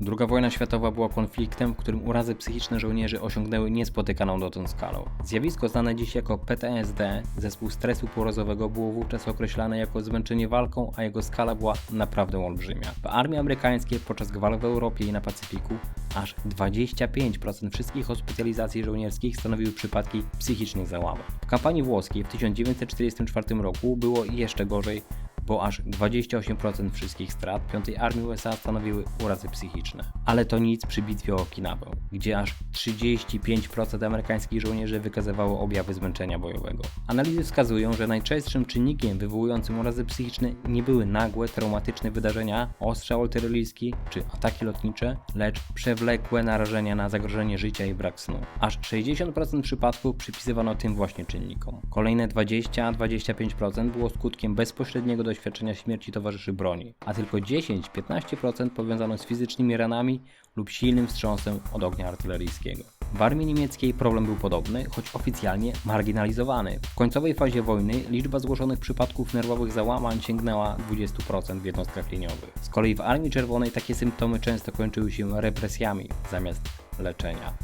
Druga wojna światowa była konfliktem, w którym urazy psychiczne żołnierzy osiągnęły niespotykaną dotąd skalę. Zjawisko znane dziś jako PTSD, zespół stresu porazowego, było wówczas określane jako zmęczenie walką, a jego skala była naprawdę olbrzymia. W armii amerykańskiej podczas gwar w Europie i na Pacyfiku aż 25% wszystkich hospitalizacji żołnierskich stanowiły przypadki psychicznych załamów. W kampanii włoskiej w 1944 roku było jeszcze gorzej, bo aż 28% wszystkich strat 5 Armii USA stanowiły urazy psychiczne. Ale to nic przy bitwie o Okinawę, gdzie aż 35% amerykańskich żołnierzy wykazywało objawy zmęczenia bojowego. Analizy wskazują, że najczęstszym czynnikiem wywołującym urazy psychiczne nie były nagłe, traumatyczne wydarzenia, ostrzał artyleryjski czy ataki lotnicze, lecz przewlekłe narażenia na zagrożenie życia i brak snu. Aż 60% przypadków przypisywano tym właśnie czynnikom. Kolejne 20-25% było skutkiem bezpośredniego doświadczenia śmierci towarzyszy broni, a tylko 10-15% powiązano z fizycznymi ranami lub silnym wstrząsem od ognia artyleryjskiego. W armii niemieckiej problem był podobny, choć oficjalnie marginalizowany. W końcowej fazie wojny liczba zgłoszonych przypadków nerwowych załamań sięgnęła 20% w jednostkach liniowych. Z kolei w Armii Czerwonej takie symptomy często kończyły się represjami zamiast leczenia.